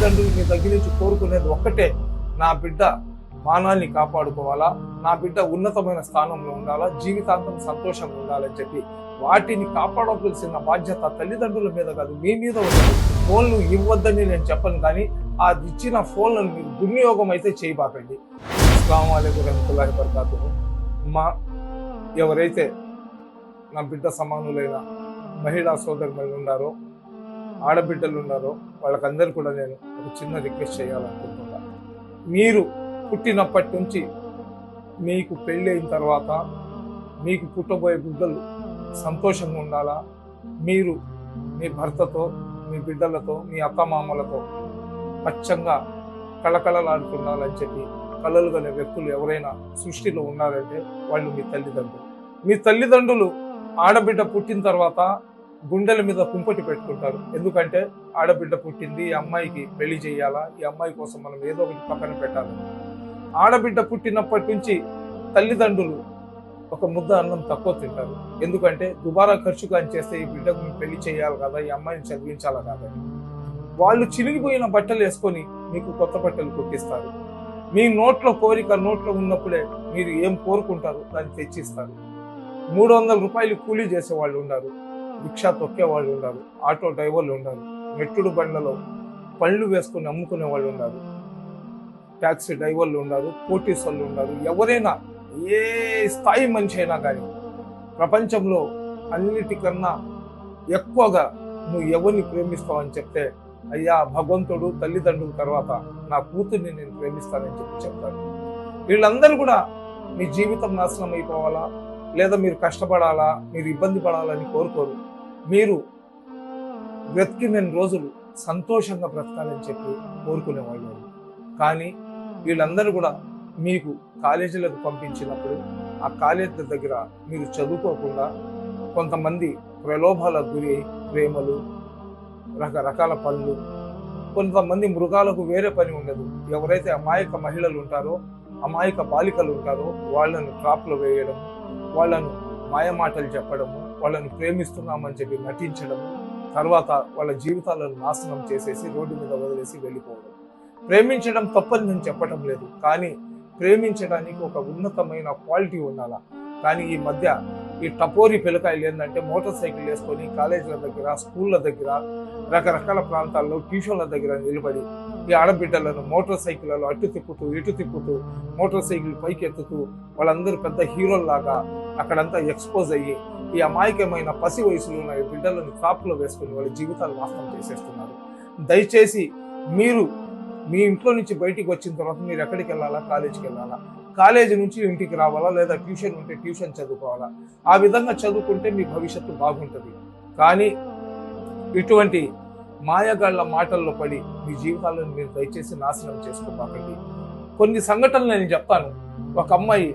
తల్లిదండ్రులు మీ దగ్గర నుంచి కోరుకునేది ఒక్కటే. నా బిడ్డ మానాన్ని కాపాడుకోవాలా? నా బిడ్డ ఉన్నతమైన స్థానంలో ఉండాలా? జీవితాంతం సంతోషంగా ఉండాలని చెప్పి వాటిని కాపాడవలసిన బాధ్యత తల్లిదండ్రుల మీద కాదు మీ మీద ఉంది. ఫోన్లు ఇవ్వద్దని నేను చెప్పను కానీ ఆ ఇచ్చిన ఫోన్లను మీరు దుర్వినియోగం అయితే చేయబాకండి. అస్సలం వాలేకుం రహమతుల్లాహి మా ఎవరైతే నా బిడ్డ సమానులైన మహిళా సోదరులు ఉన్నారో ఆడబిడ్డలు ఉన్నారో వాళ్ళకందరూ కూడా నేను ఒక చిన్న రిక్వెస్ట్ చేయాలనుకుంటున్నా. మీరు పుట్టినప్పటి నుంచి మీకు పెళ్ళి అయిన తర్వాత మీకు పుట్టబోయే బిడ్డలు సంతోషంగా ఉండాలా? మీరు మీ భర్తతో మీ బిడ్డలతో మీ అత్తమామలతో పచ్చంగా కళకళలాడుతుండాలని చెప్పి కళలు గల వ్యక్తులు ఎవరైనా సృష్టిలో ఉన్నారంటే వాళ్ళు మీ తల్లిదండ్రులు. మీ తల్లిదండ్రులు ఆడబిడ్డ పుట్టిన తర్వాత గుండెల మీద కుంపటి పెట్టుకుంటారు. ఎందుకంటే ఆడబిడ్డ పుట్టింది ఈ అమ్మాయికి పెళ్ళి చేయాలా ఈ అమ్మాయి కోసం మనం ఏదో ఒకటి పక్కన పెట్టాలి. ఆడబిడ్డ పుట్టినప్పటి నుంచి తల్లిదండ్రులు ఒక ముద్ద అన్నం తక్కువ తింటారు. ఎందుకంటే దుబారా ఖర్చు కానీ చేస్తే ఈ బిడ్డకు మేము పెళ్ళి చేయాలి కదా ఈ అమ్మాయిని చదివించాలి కదా వాళ్ళు చిరిగిపోయిన బట్టలు వేసుకొని మీకు కొత్త బట్టలు కుట్టిస్తారు. మీ నోట్లో కోరిక నోట్లో ఉన్నప్పుడే మీరు ఏం కోరుకుంటారు దాన్ని తెచ్చిస్తారు. మూడు వందల రూపాయలు కూలీ చేసే వాళ్ళు ఉన్నారు. రిక్షా తొక్కేవాళ్ళు ఉన్నారు ఆటో డ్రైవర్లు ఉన్నారు మెట్టుడు బండ్లలో పళ్ళు వేసుకొని అమ్ముకునే వాళ్ళు ఉన్నారు ట్యాక్సీ డ్రైవర్లు ఉన్నారు పోటీస్ వాళ్ళు ఉన్నారు ఎవరైనా ఏ స్థాయి మనిషి అయినా కానీ ప్రపంచంలో అన్నిటికన్నా ఎక్కువగా నువ్వు ఎవరిని ప్రేమిస్తావని చెప్తే అయ్యా భగవంతుడు తల్లిదండ్రుల తర్వాత నా కూతుర్ని నేను ప్రేమిస్తానని చెప్పి చెప్తాను వీళ్ళందరూ కూడా మీ జీవితం నాశనం అయిపోవాలా? లేదా మీరు కష్టపడాలా? మీరు ఇబ్బంది పడాలని కోరుకోరు. మీరు బ్రతికిన రోజులు సంతోషంగా బ్రతకాలని చెప్పి కోరుకునేవాళ్ళు. కానీ వీళ్ళందరూ కూడా మీకు కాలేజీలకు పంపించినప్పుడు ఆ కాలేజీల దగ్గర మీరు చదువుకోకుండా కొంతమంది ప్రలోభాలకు గురి ప్రేమలు రకరకాల పనులు కొంతమంది మృగాలకు వేరే పని ఉండదు. ఎవరైతే అమాయక మహిళలు ఉంటారో అమాయక బాలికలు ఉంటారో వాళ్ళను ట్రాప్లో వేయడం వాళ్ళను మాయమాటలు చెప్పడము వాళ్ళని ప్రేమిస్తున్నామని చెప్పి నటించడం తర్వాత వాళ్ళ జీవితాలను నాశనం చేసేసి రోడ్డు మీద వదిలేసి వెళ్ళిపోవడం. ప్రేమించడం తప్పని నేను చెప్పడం లేదు కానీ ప్రేమించడానికి ఒక ఉన్నతమైన క్వాలిటీ ఉండాల? కానీ ఈ మధ్య ఈ టపోరి పిల్లకాయలు ఏంటంటే మోటార్ సైకిల్ వేసుకొని కాలేజీల దగ్గర స్కూళ్ళ దగ్గర రకరకాల ప్రాంతాల్లో ట్యూషన్ల దగ్గర నిలబడి ఈ ఆడబిడ్డలను మోటార్ సైకిళ్ళలో అటు తిప్పుతూ ఇటు తిప్పుతూ మోటార్ సైకిల్ పైకి ఎత్తుతూ వాళ్ళందరూ పెద్ద హీరోల్లాగా అక్కడంతా ఎక్స్పోజ్ అయ్యి ఈ అమాయకమైన పసి వయసులో ఉన్న ఈ బిడ్డలను కాపులో వేసుకుని వాళ్ళ జీవితాలు నాశనం చేసేస్తున్నారు. దయచేసి మీరు మీ ఇంట్లో నుంచి బయటికి వచ్చిన తర్వాత మీరు ఎక్కడికి వెళ్ళాలా? కాలేజీకి వెళ్ళాలా? కాలేజీ నుంచి ఇంటికి రావాలా? లేదా ట్యూషన్ ఉంటే ట్యూషన్ చదువుకోవాలా? ఆ విధంగా చదువుకుంటే మీ భవిష్యత్తు బాగుంటుంది. కానీ ఇటువంటి మాయగాళ్ళ మాటల్లో పడి మీ జీవితాలను మీరు దయచేసి నాశనం చేసుకోబాకండి కొన్ని సంఘటనలు నేను చెప్తాను. ఒక అమ్మాయి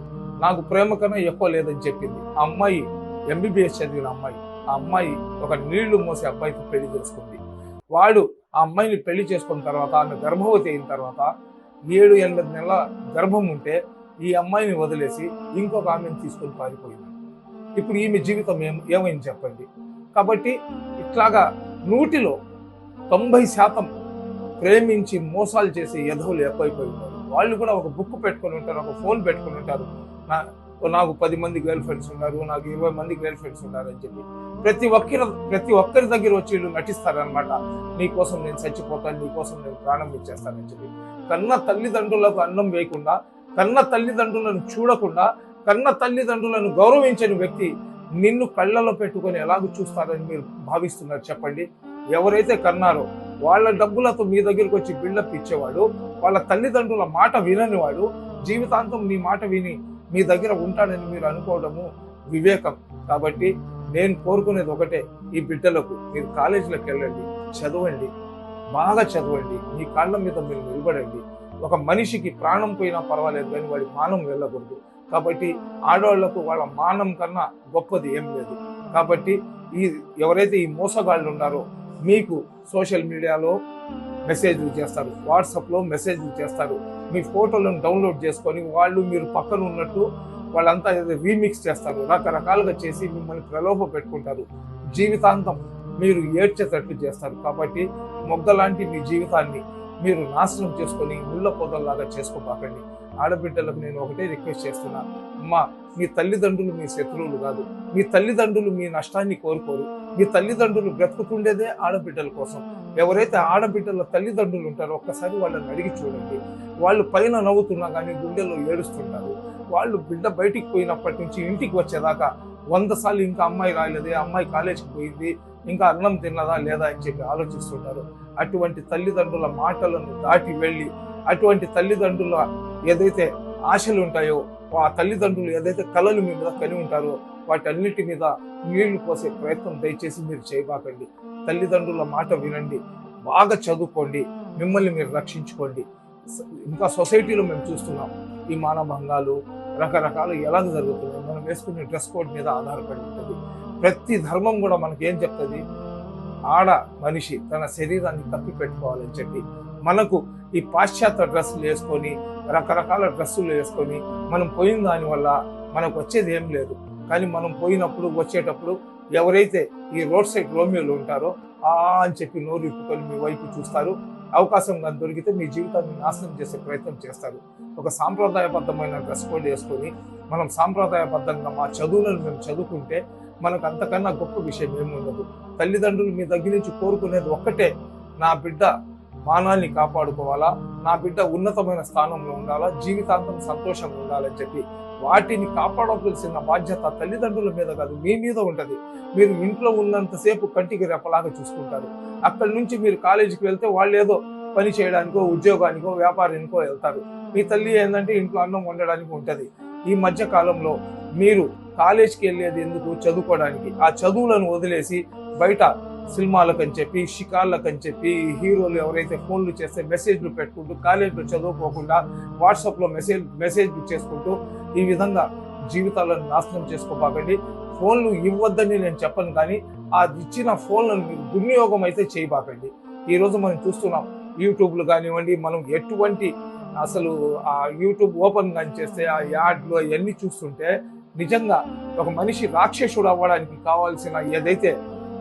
నాకు ప్రేమ కన్నా ఎక్కువ లేదని చెప్పింది. ఆ అమ్మాయి ఎంబీబీఎస్ చదివిన అమ్మాయి. ఆ అమ్మాయి ఒక నీళ్ళు మోసే అబ్బాయికి పెళ్ళి చేసుకుంది. వాడు ఆ అమ్మాయిని పెళ్ళి చేసుకున్న తర్వాత ఆమె గర్భవతి అయిన తర్వాత ఏడు ఎనిమిది నెలల గర్భం ఉంటే ఈ అమ్మాయిని వదిలేసి ఇంకొక ఆమెను తీసుకొని పారిపోయింది. ఇప్పుడు ఈమె జీవితం ఏం ఏమైంది చెప్పండి. కాబట్టి ఇట్లాగా నూటిలో తొంభై శాతం ప్రేమించి మోసాలు చేసే యధవులు ఎక్కువైపోయి ఉన్నారు. వాళ్ళు కూడా ఒక బుక్ పెట్టుకొని ఉంటారు ఒక ఫోన్ పెట్టుకొని ఉంటారు. నా నాకు పది మంది గర్ల్ ఫ్రెండ్స్ ఉన్నారు నాకు ఇరవై మంది గర్ల్ ఫ్రెండ్స్ ఉన్నారు అని చెప్పి. ప్రతి ఒక్కరి ప్రతి ఒక్కరి దగ్గర వచ్చి వీళ్ళు నటిస్తారనమాట నీకోసం నేను చచ్చిపోతాను నీకోసం నేను ప్రాణం ఇచ్చేస్తానని చెప్పి. కన్న తల్లిదండ్రులకు అన్నం వేయకుండా కన్న తల్లిదండ్రులను చూడకుండా కన్న తల్లిదండ్రులను గౌరవించని వ్యక్తి నిన్ను కళ్ళలో పెట్టుకొని ఎలాగ చూస్తారని మీరు భావిస్తున్నారు చెప్పండి. ఎవరైతే కన్నారో వాళ్ళ డబ్బులతో మీ దగ్గరికి వచ్చి బిల్డప్ ఇచ్చేవాడు వాళ్ళ తల్లిదండ్రుల మాట వినని వాడు జీవితాంతం మీ మాట విని మీ దగ్గర ఉంటాడని మీరు అనుకోవడము వివేకం. కాబట్టి నేను కోరుకునేది ఒకటే ఈ బిడ్డలకు మీరు కాలేజీలకు వెళ్ళండి చదవండి బాగా చదవండి మీ కాళ్ళ మీద మీరు నిలబడండి. ఒక మనిషికి ప్రాణం పోయినా పర్వాలేదు కానీ వాడి మానం వెళ్ళకూడదు. కాబట్టి ఆడవాళ్ళకు వాళ్ళ మానం కన్నా గొప్పది ఏం లేదు. కాబట్టి ఈ ఎవరైతే ఈ మోసగాళ్ళు ఉన్నారో మీకు సోషల్ మీడియాలో మెసేజ్లు చేస్తారు. వాట్సాప్లో మెసేజ్లు చేస్తారు. మీ ఫోటోలను డౌన్లోడ్ చేసుకొని వాళ్ళు మీరు పక్కన ఉన్నట్టు వాళ్ళంతా రీమిక్స్ చేస్తారు. రకరకాలుగా చేసి మిమ్మల్ని ప్రలోభ పెట్టుకుంటారు. జీవితాంతం మీరు ఏడ్చేటట్టు చేస్తారు. కాబట్టి మొగ్గలాంటి మీ జీవితాన్ని మీరు నాశనం చేసుకొని ముళ్ళ పొదల్లాగా చేసుకోబాకండి. ఆడబిడ్డలకు నేను ఒకటే రిక్వెస్ట్ చేస్తున్నా అమ్మా మీ తల్లిదండ్రులు మీ శత్రువులు కాదు. మీ తల్లిదండ్రులు మీ నష్టాన్ని కోరుకోరు మీ తల్లిదండ్రులు బ్రతుకుతుండేదే ఆడబిడ్డల కోసం. ఎవరైతే ఆడబిడ్డల తల్లిదండ్రులు ఉంటారో ఒక్కసారి వాళ్ళని అడిగి చూడండి. వాళ్ళు పైన నవ్వుతున్నా కానీ గుండెల్లో ఏడుస్తుంటారు. వాళ్ళు బిడ్డ బయటికి పోయినప్పటి నుంచి ఇంటికి వచ్చేదాకా వంద సార్లు ఇంకా అమ్మాయి రాలేదు అమ్మాయి కాలేజీకి పోయింది ఇంకా అన్నం తిన్నదా లేదా అని చెప్పి ఆలోచిస్తుంటారు. అటువంటి తల్లిదండ్రుల మాటలను దాటి వెళ్ళి అటువంటి తల్లిదండ్రుల ఏదైతే ఆశలు ఉంటాయో ఆ తల్లిదండ్రులు ఏదైతే కళలు మీ మీద కలిగి ఉంటారో వాటన్నిటి మీద నీళ్ళు పోసే ప్రయత్నం దయచేసి మీరు చేయబాకండి. తల్లిదండ్రుల మాట వినండి బాగా చదువుకోండి మిమ్మల్ని మీరు రక్షించుకోండి. ఇంకా సొసైటీలో మేము చూస్తున్నాం ఈ మానభంగాలు రకరకాలు ఎలా జరుగుతున్నాయి. మనం వేసుకునే డ్రెస్ కోడ్ మీద ఆధారపడి ఉంటుంది. ప్రతి ధర్మం కూడా మనకి ఏం చెప్తుంది? ఆడ మనిషి తన శరీరాన్ని కప్పి పెట్టుకోవాలని చెప్పి. మనకు ఈ పాశ్చాత్య డ్రెస్సులు వేసుకొని రకరకాల డ్రెస్సులు వేసుకొని మనం పోయిన దానివల్ల మనకు వచ్చేది ఏం లేదు. కానీ మనం పోయినప్పుడు వచ్చేటప్పుడు ఎవరైతే ఈ రోడ్ సైడ్ రోమియోలు ఉంటారో ఆ అని చెప్పి నోరు ఇప్పుకొని మీ వైపు చూస్తారు. అవకాశం కానీ దొరికితే మీ జీవితాన్ని నాశనం చేసే ప్రయత్నం చేస్తారు. ఒక సాంప్రదాయబద్ధమైన డ్రెస్ కోడ్ వేసుకొని మనం సాంప్రదాయబద్ధంగా మా చదువులను మేము చదువుకుంటే మనకు అంతకన్నా గొప్ప విషయం ఏమి ఉండదు తల్లిదండ్రులు మీ దగ్గర నుంచి కోరుకునేది ఒక్కటే నా బిడ్డ మానాన్ని కాపాడుకోవాలా? నా బిడ్డ ఉన్నతమైన స్థానంలో ఉండాలా? జీవితాంతం సంతోషంగా ఉండాలని చెప్పి వాటిని కాపాడవలసిన బాధ్యత తల్లిదండ్రుల మీద కాదు మీ మీద ఉంటుంది. మీరు ఇంట్లో ఉన్నంతసేపు కంటికి రెప్పలాగా చూసుకుంటారు. అక్కడి నుంచి మీరు కాలేజీకి వెళ్తే వాళ్ళు ఏదో పని చేయడానికో ఉద్యోగానికో వ్యాపారానికో వెళ్తారు. మీ తల్లి ఏంటంటే ఇంట్లో అన్నం వండడానికి ఉంటుంది. ఈ మధ్య కాలంలో మీరు కాలేజీకి వెళ్ళేది ఎందుకు? చదువుకోవడానికి. ఆ చదువులను వదిలేసి బయట సినిమాలకని చెప్పి షికార్లకు అని చెప్పి హీరోలు ఎవరైతే ఫోన్లు చేస్తే మెసేజ్లు పెట్టుకుంటూ కాలేజీలో చదువుకోకుండా వాట్సాప్లో మెసేజ్ మెసేజ్లు చేసుకుంటూ ఈ విధంగా జీవితాలను నాశనం చేసుకోబాకండి. ఫోన్లు ఇవ్వద్దని నేను చెప్పను కానీ ఆ ఇచ్చిన ఫోన్లను మీరు దుర్వినియోగం అయితే చేయబాకండి. ఈ రోజు మనం చూస్తున్నాం యూట్యూబ్లు కానివ్వండి మనం ఎటువంటి అసలు ఆ యూట్యూబ్ ఓపెన్ కానీ చేస్తే ఆ యాడ్లు అవన్నీ చూస్తుంటే నిజంగా ఒక మనిషి రాక్షసుడు అవ్వడానికి కావాల్సిన ఏదైతే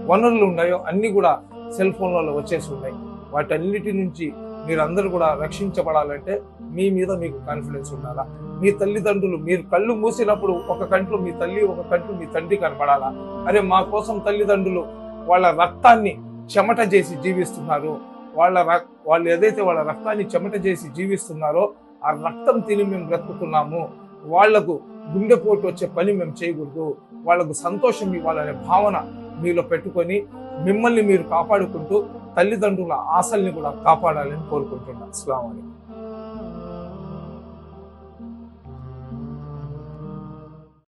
వనరులు ఉన్నాయో అన్నీ కూడా సెల్ ఫోన్లలో వచ్చేసి ఉన్నాయి. వాటన్నిటి నుంచి మీరందరూ కూడా రక్షించబడాలంటే మీ మీద మీకు కాన్ఫిడెన్స్ ఉండాలా? మీ తల్లిదండ్రులు మీరు కళ్ళు మూసినప్పుడు ఒక కంట్లో మీ తల్లి ఒక కంట్లో మీ తండ్రి కనపడాలా అరే మా కోసం తల్లిదండ్రులు వాళ్ళ రక్తాన్ని చెమట చేసి జీవిస్తున్నారు. వాళ్ళ రక్- వాళ్ళు ఏదైతే వాళ్ళ రక్తాన్ని చెమట చేసి జీవిస్తున్నారో ఆ రక్తం తిని మేము బ్రతుకుతున్నాము. వాళ్ళకు గుండెపోటు వచ్చే పని మేము చేయకూడదు. వాళ్ళకు సంతోషం ఇవ్వాలనే భావన మీలో పెట్టుకొని మిమ్మల్ని మీరు కాపాడుకుంటూ తల్లిదండ్రుల ఆశల్ని కూడా కాపాడాలని కోరుకుంటున్నాను అస్సలం